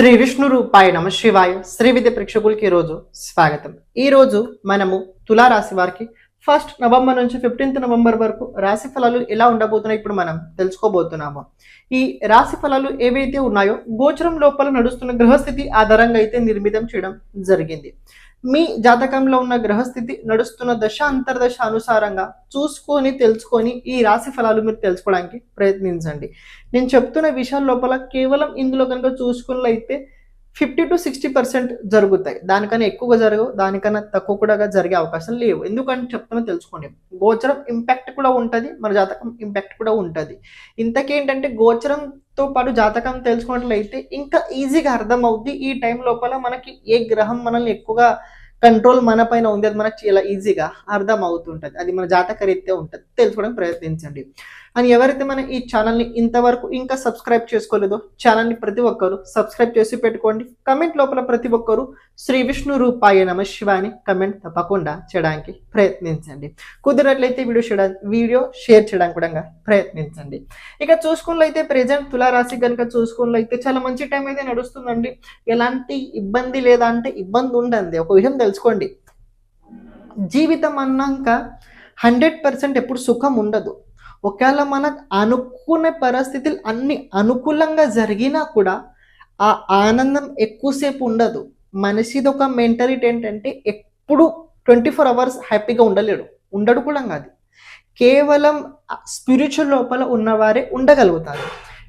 శ్రీ విష్ణు రూపాయ నమ శివాయ శ్రీ విద్య ప్రేక్షకులకి ఈరోజు స్వాగతం. ఈ రోజు మనము తులారాశి వారికి ఫస్ట్ నవంబర్ నుంచి ఫిఫ్టీన్త్ నవంబర్ వరకు రాశి ఫలాలు ఎలా ఉండబోతున్నాయి ఇప్పుడు మనం తెలుసుకోబోతున్నాము. ఈ రాశి ఫలాలు ఏవైతే ఉన్నాయో గోచరం లోపల నడుస్తున్న గ్రహస్థితి ఆధారంగా అయితే నిర్మితం చేయడం జరిగింది. మీ జాతకంలో ఉన్న గ్రహస్థితి నడుస్తున్న దశ అంతర్దశ అనుసారంగా చూసుకొని తెలుసుకొని ఈ రాశి ఫలాలు మీరు తెలుసుకోవడానికి ప్రయత్నించండి. నేను చెప్తున్న విషయాల లోపల కేవలం ఇందులో కనుక చూసుకున్నట్లయితే ఫిఫ్టీ టు సిక్స్టీ పర్సెంట్ జరుగుతాయి. దానికన్నా ఎక్కువగా జరగవు దానికన్నా తక్కువ కూడా జరిగే అవకాశం లేవు. ఎందుకంటే చెప్తున్నా తెలుసుకోండి. గోచరం ఇంపాక్ట్ కూడా ఉంటుంది మన జాతకం ఇంపాక్ట్ కూడా ఉంటుంది. ఇంతకేంటంటే గోచరం తో పాటు జాతకం తెలుసుకున్నట్లయితే ఇంకా ఈజీగా అర్థం అవుద్ది ఈ టైం లోపల మనకి ఏ గ్రహం మనల్ని ఎక్కువగా కంట్రోల్ మన పైన ఉంది అది మనకి చాలా ఈజీగా అర్థం అవుతుంటుంది అది మన జాతక రీత్యా ఉంటుంది. తెలుసుకోవడానికి ప్రయత్నించండి. అని ఎవరైతే మన ఈ ఛానల్ని ఇంతవరకు ఇంకా సబ్స్క్రైబ్ చేసుకోలేదో ఛానల్ని ప్రతి ఒక్కరు సబ్స్క్రైబ్ చేసి పెట్టుకోండి. కమెంట్ లోపల ప్రతి ఒక్కరు శ్రీ విష్ణు రూపాయ నమ శివాని కమెంట్ తప్పకుండా చేయడానికి ప్రయత్నించండి. కుదిరినట్లయితే వీడియో చేయడానికి వీడియో షేర్ చేయడానికి కూడా ప్రయత్నించండి. ఇక చూసుకున్నట్లయితే ప్రజెంట్ తులారాశి కనుక చూసుకున్నట్లయితే చాలా మంచి టైం అయితే నడుస్తుందండి. ఎలాంటి ఇబ్బంది లేదా అంటే ఇబ్బంది ఉండండి ఒక విషయం తెలుసుకోండి. జీవితం అన్నాక హండ్రెడ్ పర్సెంట్ ఎప్పుడు సుఖం ఉండదు. ఒకవేళ మనకు అనుకునే పరిస్థితులు అన్ని అనుకూలంగా జరిగినా కూడా ఆ ఆనందం ఎక్కువసేపు ఉండదు. మనిషిది ఒక మెంటాలిటీ ఏంటంటే ఎప్పుడు ట్వంటీ ఫోర్ అవర్స్ హ్యాపీగా ఉండలేడు. ఉండడు కూడా కాదు. కేవలం స్పిరిచువల్ లోపల ఉన్నవారే ఉండగలుగుతారు.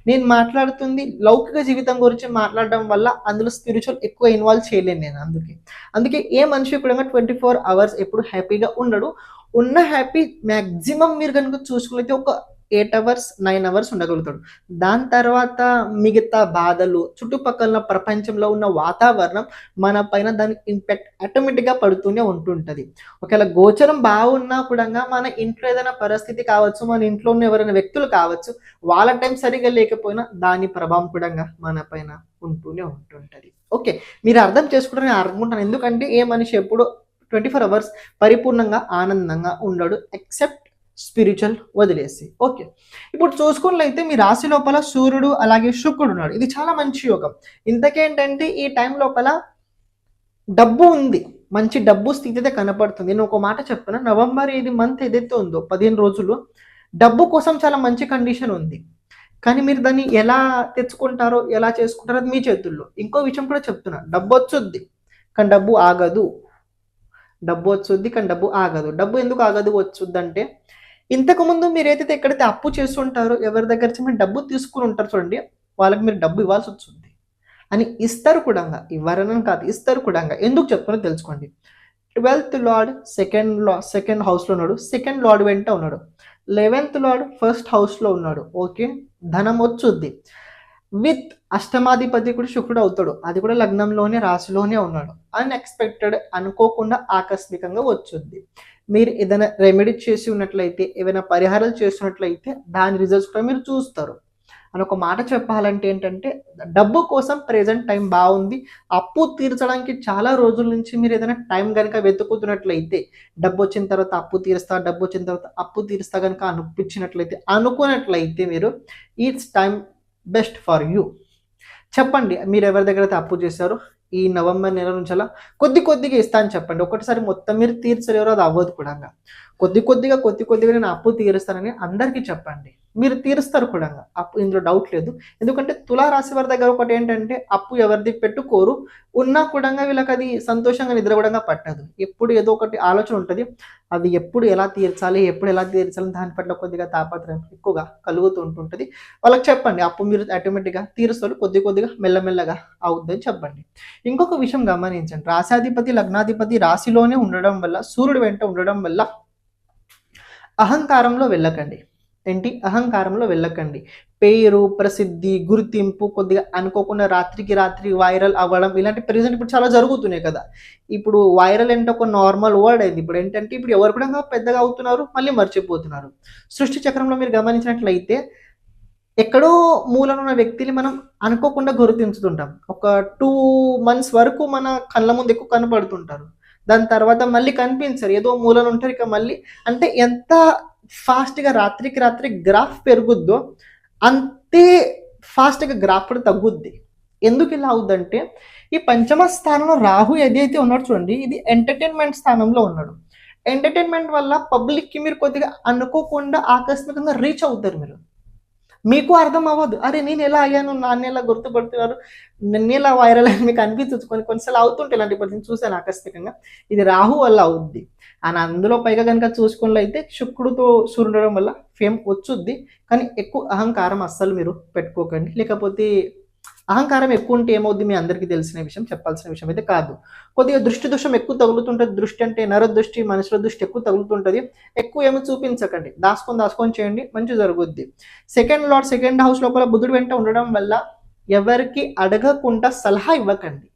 నేను మాట్లాడుతుంది లౌకిక జీవితం గురించి మాట్లాడడం వల్ల అందులో స్పిరిచువల్ ఎక్కువ ఇన్వాల్వ్ చేయలేను నేను అందుకే. అందుకే ఏ మనిషి కూడా ట్వంటీ ఫోర్ అవర్స్ ఎప్పుడు హ్యాపీగా ఉండడు. ఉన్న హ్యాపీ మ్యాక్సిమం మీరు కనుక చూసుకున్నైతే ఒక ఎయిట్ అవర్స్ నైన్ అవర్స్ ఉండగలుగుతాడు. దాని తర్వాత మిగతా బాధలు చుట్టుపక్కల ప్రపంచంలో ఉన్న వాతావరణం మన పైన దాని ఇంపాక్ట్ ఆటోమేటిక్గా పడుతూనే ఉంటుంటుంది. ఒకవేళ గోచరం బాగున్నా కూడా మన ఇంట్లో ఏదైనా పరిస్థితి కావచ్చు మన ఇంట్లో ఉన్న ఎవరైనా వ్యక్తులు కావచ్చు వాళ్ళ టైం సరిగా లేకపోయినా దాని ప్రభావం కూడా మన పైన ఉంటూనే ఉంటుంటుంది. ఓకే మీరు అర్థం చేసుకుంటారని అనుకుంటాను ఎందుకంటే ఏ మనిషి ఎప్పుడు ట్వంటీ ఫోర్ అవర్స్ పరిపూర్ణంగా ఆనందంగా ఉండడు ఎక్సెప్ట్ స్పిరిచువల్ వదిలేసి. ఓకే ఇప్పుడు చూసుకున్నట్లయితే మీ రాశి లోపల సూర్యుడు అలాగే శుక్రుడు ఉన్నాడు. ఇది చాలా మంచి యోగం. ఇంతకేంటంటే ఈ టైం లోపల డబ్బు ఉంది. మంచి డబ్బు స్థితి అయితే కనపడుతుంది. నేను ఒక మాట చెప్తున్నా. నవంబర్ ఇది మంత్ ఏదైతే ఉందో పదిహేను రోజులు డబ్బు కోసం చాలా మంచి కండిషన్ ఉంది. కానీ మీరు దాన్ని ఎలా తెచ్చుకుంటారో ఎలా చేసుకుంటారో అది మీ చేతుల్లో. ఇంకో విషయం కూడా చెప్తున్నా. డబ్బు వచ్చుద్ది కానీ డబ్బు ఆగదు. డబ్బు వచ్చుద్ది కానీ డబ్బు ఆగదు. డబ్బు ఎందుకు ఆగదు వచ్చుద్ది అంటే ఇంతకుముందు మీరు ఏదైతే ఎక్కడైతే అప్పు చేస్తుంటారో ఎవరి దగ్గర మీరు డబ్బు తీసుకుని ఉంటారు చూడండి వాళ్ళకి మీరు డబ్బు ఇవ్వాల్సి వచ్చింది అని ఇస్తారు కూడా ఇవ్వరని కాదు ఇస్తారు కూడా ఎందుకు చెప్తున్నారో తెలుసుకోండి. ట్వెల్త్ లార్డ్ సెకండ్ లా సెకండ్ హౌస్లో ఉన్నాడు. సెకండ్ లార్డ్ వెంట ఉన్నాడు. లెవెన్త్ లార్డ్ ఫస్ట్ హౌస్లో ఉన్నాడు. ఓకే? ధనం వచ్చుద్ది. విత్ అష్టమాధిపతి కూడా శుక్రుడు అవుతాడు. అది కూడా లగ్నంలోనే రాశిలోనే ఉన్నాడు. అన్ఎక్స్పెక్టెడ్ అనుకోకుండా ఆకస్మికంగా వచ్చుద్ది మీరు ఏదైనా రెమెడీ చేసి ఉన్నట్లయితే ఏమైనా పరిహారాలు చేస్తున్నట్లయితే దాని రిజల్ట్స్ కూడా మీరు చూస్తారు. అని ఒక మాట చెప్పాలంటే ఏంటంటే డబ్బు కోసం ప్రెజెంట్ టైం బాగుంది. అప్పు తీర్చడానికి చాలా రోజుల నుంచి మీరు ఏదైనా టైం కనుక వెతుకుతున్నట్లయితే డబ్బు వచ్చిన తర్వాత అప్పు తీరుస్తా డబ్బు వచ్చిన తర్వాత అప్పు తీరుస్తా కనుక అనిపించినట్లయితే అనుకున్నట్లయితే మీరు it's time best for you. చెప్పండి మీరు ఎవరి దగ్గర అయితే అప్పు చేశారో ఈ నవంబర్ నెల నుంచి అలా కొద్ది కొద్దిగా ఇస్తా అని చెప్పండి. ఒకటిసారి మొత్తం మీరు తీర్చలేరు అది అవ్వదు కూడా కొద్ది కొద్దిగా కొద్ది కొద్దిగా నేను అప్పు తీరుస్తానని అందరికీ చెప్పండి. మీరు తీరుస్తారు కూడా. అప్పు ఇందులో డౌట్ లేదు. ఎందుకంటే తులారాశి వారి దగ్గర ఒకటి ఏంటంటే అప్పు ఎవరిది పెట్టుకోరు. ఉన్నా కూడా వీళ్ళకి అది సంతోషంగా నిద్ర కూడా పట్టదు. ఎప్పుడు ఏదో ఒకటి ఆలోచన ఉంటుంది. అది ఎప్పుడు ఎలా తీర్చాలి ఎప్పుడు ఎలా తీర్చాలి దాని పట్ల కొద్దిగా తాపత్రయం ఎక్కువగా కలుగుతూ ఉంటుంటుంది వాళ్ళకి చెప్పండి. అప్పు మీరు ఆటోమేటిక్గా తీరుస్తారు. కొద్ది కొద్దిగా మెల్లమెల్లగా అవుద్దని చెప్పండి. ఇంకొక విషయం గమనించండి. రాశాధిపతి లగ్నాధిపతి రాశిలోనే ఉండడం వల్ల సూర్యుడు వెంట ఉండడం వల్ల అహంకారంలో వెళ్ళకండి. ఏంటి? అహంకారంలో వెళ్ళకండి. పేరు ప్రసిద్ధి గుర్తింపు కొద్దిగా అనుకోకుండా రాత్రికి రాత్రి వైరల్ అవ్వడం ఇలాంటి ప్రెజెంట్ ఇప్పుడు చాలా జరుగుతున్నాయి కదా. ఇప్పుడు వైరల్ అంటే ఒక నార్మల్ వర్డ్ అయింది. ఇప్పుడు ఏంటంటే ఇప్పుడు ఎవరు కూడా పెద్దగా అవుతున్నారు మళ్ళీ మర్చిపోతున్నారు. సృష్టి చక్రంలో మీరు గమనించినట్లయితే ఎక్కడో మూలన ఉన్న వ్యక్తిని మనం అనుకోకుండా గుర్తించుతుంటాం. ఒక టూ మంత్స్ వరకు మన కళ్ళ ముందు ఎక్కువ కనపడుతుంటారు. దాని తర్వాత మళ్ళీ కనిపించరు. ఏదో మూలన ఉంటారు ఇక మళ్ళీ అంటే ఎంత ఫాస్ట్గా రాత్రికి రాత్రి గ్రాఫ్ పెరుగుద్దో అంతే ఫాస్ట్గా గ్రాఫ్ కూడా తగ్గుద్ది. ఎందుకు ఇలా అవుద్దంటే ఈ పంచమ స్థానంలో రాహు ఏదైతే ఉన్నాడు చూడండి ఇది ఎంటర్టైన్మెంట్ స్థానంలో ఉన్నాడు. ఎంటర్టైన్మెంట్ వల్ల పబ్లిక్కి మీరు కొద్దిగా అనుకోకుండా ఆకస్మికంగా రీచ్ అవుతారు మీరు. మీకు అర్థం అవ్వదు. అరే నేను ఎలా అయ్యాను? నాన్న ఎలా గుర్తుపడుతున్నారు? నన్ను ఎలా వైరల్ అని మీకు అనిపించవచ్చు కొన్ని కొన్నిసార్లు అవుతుంటే ఇలాంటి పరిస్థితి చూశాను ఆకస్మికంగా. ఇది రాహు వల్ల అవుద్ది. అని అందులో పైగా కనుక చూసుకున్నట్లయితే శుక్రుడితో సూర్యుడడం వల్ల ఫేమ్ వచ్చుద్ది. కానీ ఎక్కువ అహంకారం అస్సలు మీరు పెట్టుకోకండి. లేకపోతే అహంకారం ఎక్కువ ఉంటే ఏమవుద్ది మీ అందరికీ తెలిసిన విషయం చెప్పాల్సిన విషయం అయితే కాదు. కొద్దిగా దృష్టి దోషం ఎక్కువ తగులుతుంటుంది దృష్టి అంటే నర దృష్టి మనుషుల దృష్టి ఎక్కువ తగులుతుంటుంది. ఎక్కువ ఏమి చూపించకండి. దాసుకొని దాసుకొని చేయండి మంచి జరుగుద్ది. సెకండ్ లాట్ సెకండ్ హౌస్ లోపల బుధుడు వెంట ఉండడం వల్ల ఎవరికి అడగకుండా సలహా ఇవ్వకండి.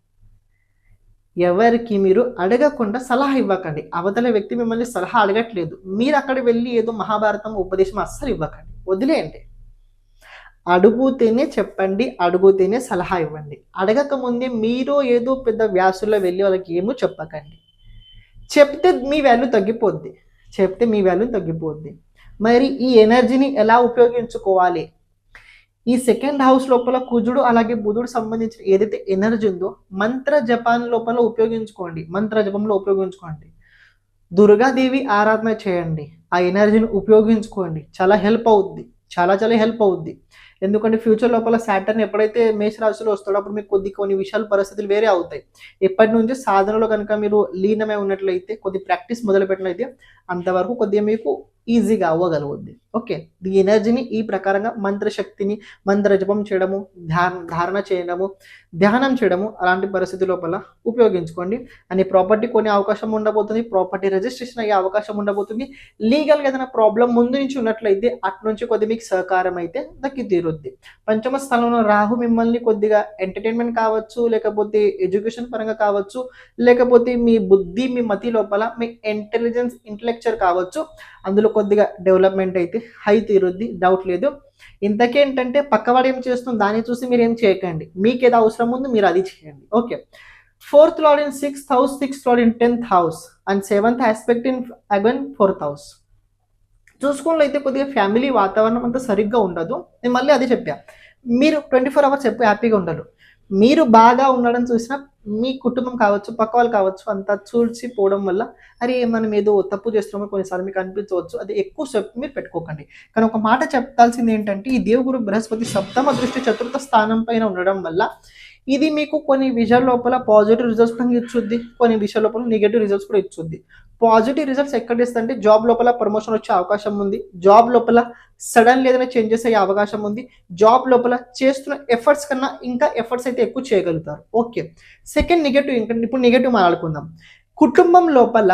ఎవరికి మీరు అడగకుండా సలహా ఇవ్వకండి. అవతల వ్యక్తి మిమ్మల్ని సలహా అడగట్లేదు. మీరు అక్కడ వెళ్ళి ఏదో మహాభారతం ఉపదేశం అస్సలు ఇవ్వకండి. వదిలేయండి. అడుగుతేనే చెప్పండి అడుగుతేనే సలహా ఇవ్వండి. అడగక ముందే మీరు ఏదో పెద్ద వ్యాసుల్లో వెళ్ళి వాళ్ళకి ఏమో చెప్పకండి. చెప్తే మీ వాల్యూ తగ్గిపోద్ది. చెప్తే మీ వాల్యూ తగ్గిపోద్ది. మరి ఈ ఎనర్జీని ఎలా ఉపయోగించుకోవాలి? ఈ సెకండ్ హౌస్ లోపల కుజుడు అలాగే బుధుడు సంబంధించిన ఏదైతే ఎనర్జీ ఉందో మంత్ర జపాన్ లోపల ఉపయోగించుకోండి. మంత్ర జపంలో ఉపయోగించుకోండి. దుర్గాదేవి ఆరాధన చేయండి. ఆ ఎనర్జీని ఉపయోగించుకోండి. చాలా హెల్ప్ అవుద్ది. చాలా చాలా హెల్ప్ అవుద్ది. ఎందుకంటే ఫ్యూచర్ లోపల శాటర్న్ ఎప్పుడైతే మేషరాశిలో వస్తాడో అప్పుడు మీకు కొద్ది కొన్ని విషయాలు పరిస్థితులు వేరే అవుతాయి. ఎప్పటి నుంచి సాధనలో కనుక మీరు లీనమై ఉన్నట్లయితే కొద్ది ప్రాక్టీస్ మొదలు అంతవరకు కొద్దిగా మీకు ఈజీగా అవ్వగలుగుద్ది. ఓకే? ఈ ఎనర్జీని ఈ ప్రకారంగా మంత్రశక్తిని మంత్ర జపం చేయడము ధ్యాన ధారణ చేయడము ధ్యానం చేయడము అలాంటి పరిస్థితి లోపల ఉపయోగించుకోండి. అని ప్రాపర్టీ కొనే అవకాశం ఉండబోతుంది. ప్రాపర్టీ రిజిస్ట్రేషన్ అయ్యే అవకాశం ఉండబోతుంది. లీగల్గా ఏదైనా ప్రాబ్లం ముందు నుంచి ఉన్నట్లయితే అటు నుంచి కొద్ది మీకు సహకారం అయితే దక్కి తీరుద్ది పంచమ స్థలంలో రాహు మిమ్మల్ని కొద్దిగా ఎంటర్టైన్మెంట్ కావచ్చు లేకపోతే ఎడ్యుకేషన్ పరంగా కావచ్చు లేకపోతే మీ బుద్ధి మీ మతి లోపల మీ ఇంటెలిజెన్స్ ఇంటలెక్చర్ కావచ్చు. అందులో కొద్దిగా డెవలప్మెంట్ అయితే హై తీరుద్ది డౌట్ లేదు. ఇంతకేంటంటే పక్కవాడు ఏం చేస్తుంది? దాన్ని చూసి మీరు ఏం చేయకండి. మీకు ఏదో అవసరం ఉంది మీరు అది చేయండి. Okay. Fourth lord in sixth house sixth lord in tenth house. And seventh aspect in again fourth house. చూసుకున్నట్లయితే కొద్దిగా ఫ్యామిలీ వాతావరణం అంతా సరిగ్గా ఉండదు. నేను మళ్ళీ అదే చెప్పా. మీరు ట్వంటీ ఫోర్ అవర్స్ ఎప్పుడు హ్యాపీగా ఉండరు మీరు బాగా ఉండడం చూసినా మీ కుటుంబం కావచ్చు పక్క వాళ్ళు కావచ్చు అంతా చూసిపోవడం వల్ల అరే మనం ఏదో తప్పు చేస్తున్నామో కొన్నిసార్లు మీకు అనిపించవచ్చు. అది ఎక్కువ సేపు మీరు పెట్టుకోకండి. కానీ ఒక మాట చెప్పాల్సింది ఏంటంటే ఈ దేవుగురు బృహస్పతి సప్తమ దృష్టి చతుర్థ స్థానం పైన ఉండడం వల్ల ఇది మీకు కొన్ని విషయాల లోపల పాజిటివ్ రిజల్ట్స్ కూడా ఇచ్చుద్ది కొన్ని విషయాల లోపల నెగిటివ్ రిజల్ట్స్ కూడా ఇచ్చుద్ది. పాజిటివ్ రిజల్ట్స్ ఎక్కడ ఇస్తుందంటే జాబ్ లోపల ప్రమోషన్ వచ్చే అవకాశం ఉంది. జాబ్ లోపల సడన్ ఏదైనా చేంజెస్ అయ్యే అవకాశం ఉంది. జాబ్ లోపల చేస్తున్న ఎఫర్ట్స్ కన్నా ఇంకా ఎఫర్ట్స్ అయితే ఎక్కువ చేయగలుగుతారు. ఓకే సెకండ్ నెగటివ్ ఇంకా ఇప్పుడు నెగటివ్ మాట్లాడుకుందాం. కుటుంబం లోపల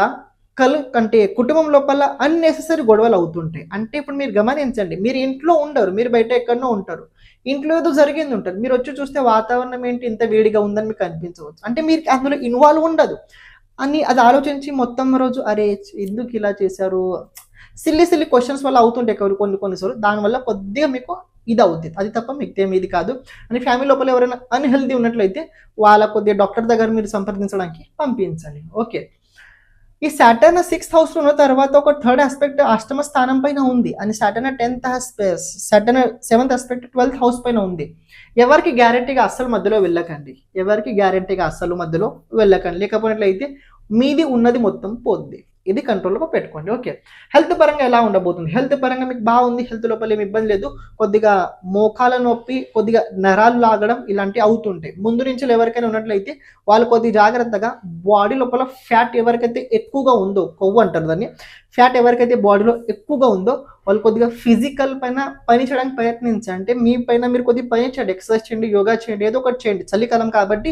కలు అంటే కుటుంబం లోపల అన్నెసెసరీ గొడవలు అవుతుంటాయి. అంటే ఇప్పుడు మీరు గమనించండి మీరు ఇంట్లో ఉండరు మీరు బయట ఎక్కడనో ఉంటారు. ఇంట్లో ఏదో జరిగింది ఉంటుంది. మీరు వచ్చి చూస్తే వాతావరణం ఏంటి? ఇంత వేడిగా ఉందని మీకు అనిపించవచ్చు. అంటే మీరు అందులో ఇన్వాల్వ్ ఉండదు. అని అది ఆలోచించి మొత్తం రోజు అరే ఎందుకు ఇలా చేశారు? సిల్లి సిల్లి క్వశ్చన్స్ వల్ల అవుతుంటాయి కొన్ని కొన్ని కొన్నిసార్లు దానివల్ల కొద్దిగా మీకు ఇది అవుతుంది అది తప్ప మీకు ఏమి ఇది కాదు. అని ఫ్యామిలీ లోపల ఎవరైనా అన్హెల్దీ ఉన్నట్లయితే వాళ్ళ కొద్దిగా డాక్టర్ దగ్గర మీరు సంప్రదించడానికి పంపించండి. ఓకే ఈ సాటర్న్ సిక్స్త్ హౌస్ తర్వాత ఒక థర్డ్ ఆస్పెక్ట్ అష్టమ స్థానం పైన ఉంది. అని Saturn tenth Saturn seventh aspect twelfth house పైన ఉంది. ఎవరికి గ్యారంటీగా అస్సలు మధ్యలో వెళ్ళకండి. ఎవరికి గ్యారంటీగా అస్సలు మధ్యలో వెళ్ళకండి. లేకపోయినట్లయితే మీది ఉన్నది మొత్తం పోద్ది. ఇది కంట్రోల్గా పెట్టుకోండి. ఓకే హెల్త్ పరంగా ఎలా ఉండబోతుంది? హెల్త్ పరంగా మీకు బాగుంది హెల్త్ లోపల ఏమి ఇబ్బంది లేదు. కొద్దిగా మోకాల నొప్పి కొద్దిగా నరాలు లాగడం ఇలాంటివి అవుతుంటాయి. ముందు నుంచి ఎవరికైనా ఉన్నట్లయితే వాళ్ళు కొద్దిగా జాగ్రత్తగా బాడీ లోపల ఫ్యాట్ ఎవరికైతే ఎక్కువగా ఉందో కొవ్వు అంటారు దాన్ని ఫ్యాట్ ఎవరికైతే బాడీలో ఎక్కువగా ఉందో వాళ్ళు కొద్దిగా ఫిజికల్ పైన పని చేయడానికి ప్రయత్నించండి. అంటే మీ పైన మీరు కొద్దిగా పని చేయండి ఎక్సర్సైజ్ చేయండి యోగా చేయండి ఏదో ఒకటి చేయండి. చలికాలం కాబట్టి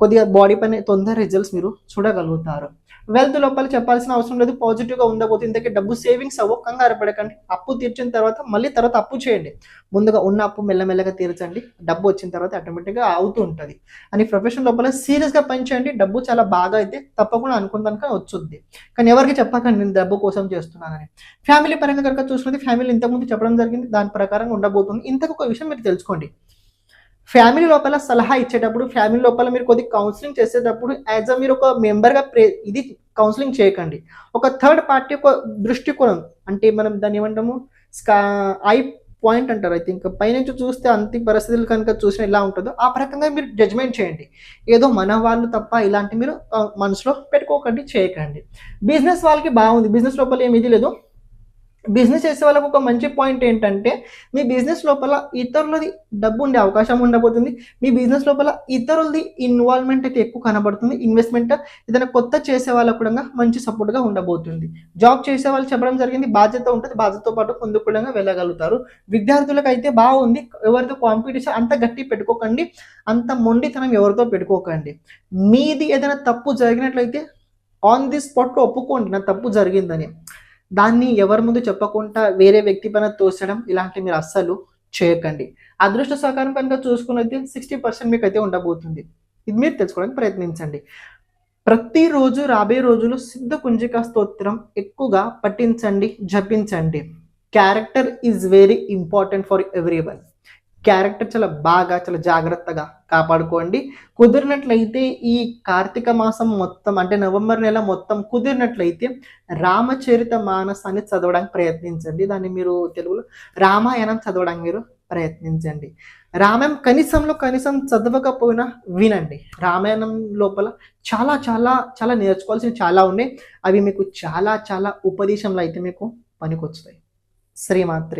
కొద్దిగా బాడీ పైన తొందర రిజల్ట్స్ మీరు చూడగలుగుతారు. వెల్త్ లోపల చెప్పాల్సిన అవసరం లేదు పాజిటివ్గా ఉండబోతుంది ఇంతకీ డబ్బు సేవింగ్స్ అవ్వ కంగారు పడకండి. అప్పు తీర్చిన తర్వాత మళ్ళీ తర్వాత అప్పు చేయండి. ముందుగా ఉన్న అప్పు మెల్లమెల్లగా తీర్చండి. డబ్బు వచ్చిన తర్వాత ఆటోమేటిక్గా అవుతూ ఉంటుంది. అని ప్రొఫెషన్ లోపల సీరియస్గా పనిచేయండి. డబ్బు చాలా బాగా అయితే తప్పకుండా అనుకుందానికి వచ్చుద్ది. కానీ ఎవరికి చెప్పకండి నేను డబ్బు కోసం చేస్తున్నానని. ఫ్యామిలీ పరంగా కనుక చూసుకుంటే ఫ్యామిలీ ఇంతకుముందు చెప్పడం జరిగింది. దాని ప్రకారంగా ఉండబోతుంది. ఇంతకు ఒక విషయం మీరు తెలుసుకోండి. ఫ్యామిలీ లోపల సలహా ఇచ్చేటప్పుడు ఫ్యామిలీ లోపల మీరు కొద్ది కౌన్సిలింగ్ చేసేటప్పుడు యాజ్ అ మీరు ఒక మెంబర్గా ప్రే ఇది కౌన్సిలింగ్ చేయకండి. ఒక థర్డ్ పార్టీ ఒక దృష్టికోణం అంటే మనం దాన్ని ఏమంటాము స్కా ఐ పాయింట్ అంటారు. ఐ థింక్ పైనుంచి చూస్తే అంతి పరిస్థితులు కనుక చూసిన ఎలా ఉంటుందో ఆ ప్రకంగా మీరు జడ్జ్మెంట్ చేయండి. ఏదో మన వాళ్ళు తప్ప ఇలాంటి మీరు మనసులో పెట్టుకోకండి చేయకండి. బిజినెస్ వాళ్ళకి బాగుంది. బిజినెస్ లోపల ఏమి ఇది లేదు. బిజినెస్ చేసే వాళ్ళకు ఒక మంచి పాయింట్ ఏంటంటే మీ బిజినెస్ లోపల ఇతరులది డబ్బు ఉండే అవకాశం ఉండబోతుంది. మీ బిజినెస్ లోపల ఇతరులది ఇన్వాల్వ్మెంట్ అయితే ఎక్కువ కనబడుతుంది. ఇన్వెస్ట్మెంట్ ఏదైనా కొత్త చేసే వాళ్ళకు కూడా మంచి సపోర్ట్గా ఉండబోతుంది. జాబ్ చేసే వాళ్ళు చెప్పడం జరిగింది. బాధ్యత ఉంటుంది. బాధ్యతతో పాటు ముందుకు కూడా వెళ్ళగలుగుతారు. విద్యార్థులకు అయితే బాగుంది. ఎవరితో కాంపిటీషన్ అంత గట్టి పెట్టుకోకండి. అంత మొండితనం ఎవరితో పెట్టుకోకండి. మీది ఏదైనా తప్పు జరిగినట్లయితే ఆన్ ది స్పాట్లో ఒప్పుకోండి. నా తప్పు జరిగిందని. దాన్ని ఎవరి ముందు చెప్పకుండా వేరే వ్యక్తి పైన తోసడం ఇలాంటివి మీరు అస్సలు చేయకండి. అదృష్ట సహకారం కనుక చూసుకున్నది సిక్స్టీ పర్సెంట్ మీకు అయితే ఉండబోతుంది. ఇది మీరు తెలుసుకోవడానికి ప్రయత్నించండి. ప్రతిరోజు రాబోయే రోజులు సిద్ధ కుంజిక స్తోత్రం ఎక్కువగా పఠించండి జపించండి. Character is very important for everyone character చాలా బాగా చాలా జాగ్రత్తగా కాపాడుకోండి. కుదిరినట్లయితే ఈ కార్తీక మాసం మొత్తం అంటే నవంబర్ నెల మొత్తం కుదిరినట్లయితే రామచరిత మానసాన్ని చదవడానికి ప్రయత్నించండి. దాన్ని మీరు తెలుగులో రామాయణం చదవడానికి మీరు ప్రయత్నించండి. రామాయణం కనీసంలో కనీసం చదవకపోయినా వినండి. రామాయణం లోపల చాలా చాలా చాలా నేర్చుకోవాల్సినవి చాలా ఉన్నాయి. అవి మీకు చాలా చాలా ఉపదేశంలో అయితే మీకు పనికొచ్చుతాయి శ్రీమాత్రి.